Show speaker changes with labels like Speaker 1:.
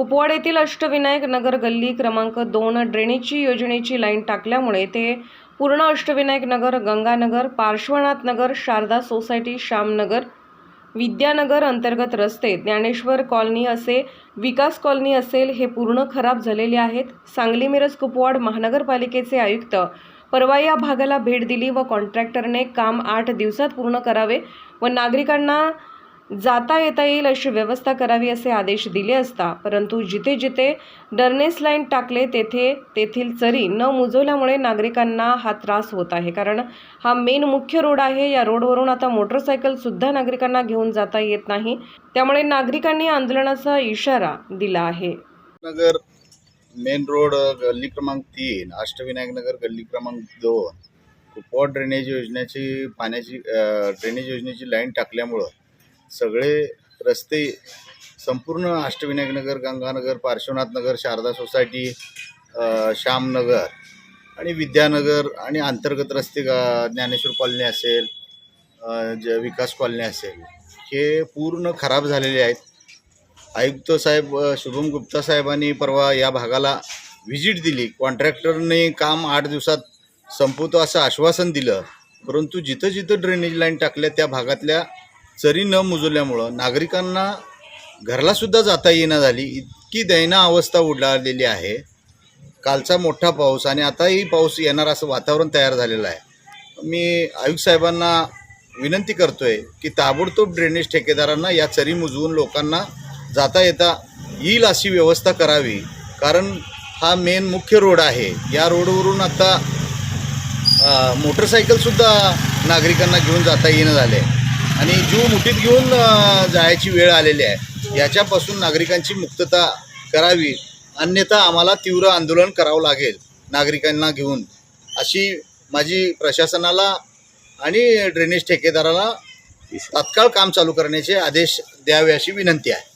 Speaker 1: कुपवाड येथील अष्टविनायक नगर गल्ली क्रमांक दोन ड्रेनेजची योजनेची लाईन टाकल्यामुळे ते पूर्ण अष्टविनायक नगर गंगानगर पार्श्वनाथ नगर शारदा सोसायटी श्यामनगर विद्यानगर अंतर्गत रस्ते ज्ञानेश्वर कॉलनी असे विकास कॉलनी असेल हे पूर्ण खराब झालेले आहेत. सांगली मिरज कुपवाड महानगरपालिकेचे आयुक्त परवा या भागाला भेट दिली व कॉन्ट्रॅक्टरने काम आठ दिवसात पूर्ण करावे व नागरिकांना जाता येता येईल अशी व्यवस्था करावी असे आदेश दिले असता परंतु जिथे जिथे डरनेस लाईन टाकले तेथे तेथील चरी न मुजवल्यामुळे नागरिकांना हा त्रास होत आहे. कारण हा मेन मुख्य रोड आहे. या रोडवरून आता मोटरसायकलसुद्धा नागरिकांना घेऊन जाता येत नाही. त्यामुळे नागरिकांनी आंदोलनाचा इशारा दिला आहे.
Speaker 2: नगर मेन रोड गल्ली क्रमांक तीन अष्टविनायक नगर गल्ली क्रमांक दोन पॉट ड्रेनेज योजनेची पाण्याची ड्रेनेज योजनेची लाईन टाकल्यामुळं सगळे रस्ते संपूर्ण अष्टविनायकनगर गंगानगर पार्श्वनाथनगर शारदा सोसायटी श्यामनगर आणि विद्यानगर आणि अंतर्गत रस्ते गा- ज्ञानेश्वर कॉलनी असेल ज विकास कॉलनी असेल हे पूर्ण खराब झालेले आहेत. आयुक्त साहेब शुभम गुप्ता साहेबांनी परवा या भागाला व्हिजिट दिली. कॉन्ट्रॅक्टरने काम आठ दिवसात संपवतो असं आश्वासन दिलं. परंतु जिथं जिथं ड्रेनेज लाईन टाकल्या त्या भागातल्या चरी न मुजवल्यामुळं नागरिकांना घरलासुद्धा जाता येईना झाली इतकी दयना अवस्था उडालेली आहे. कालचा मोठा पाऊस आणि आताही पाऊस येणार असं वातावरण तयार झालेलं आहे. मी आयुक्त साहेबांना विनंती आहे की ताबडतोब ड्रेनेज ठेकेदारांना या चरी मुजवून लोकांना जाता येता येईल अशी व्यवस्था करावी कारण हा मेन मुख्य रोड आहे. या रोडवरून आता मोटरसायकलसुद्धा नागरिकांना घेऊन जाता येणं आहे आणि जीव मुठीत घेऊन जायची वेळ आलेली आहे याच्यापासून नागरिकांची मुक्तता करावी. अन्यथा आम्हाला तीव्र आंदोलन करावं लागेल नागरिकांना घेऊन. अशी माझी प्रशासनाला आणि ड्रेनेज ठेकेदाराला तात्काळ काम चालू करण्याचे आदेश द्यावे अशी विनंती आहे.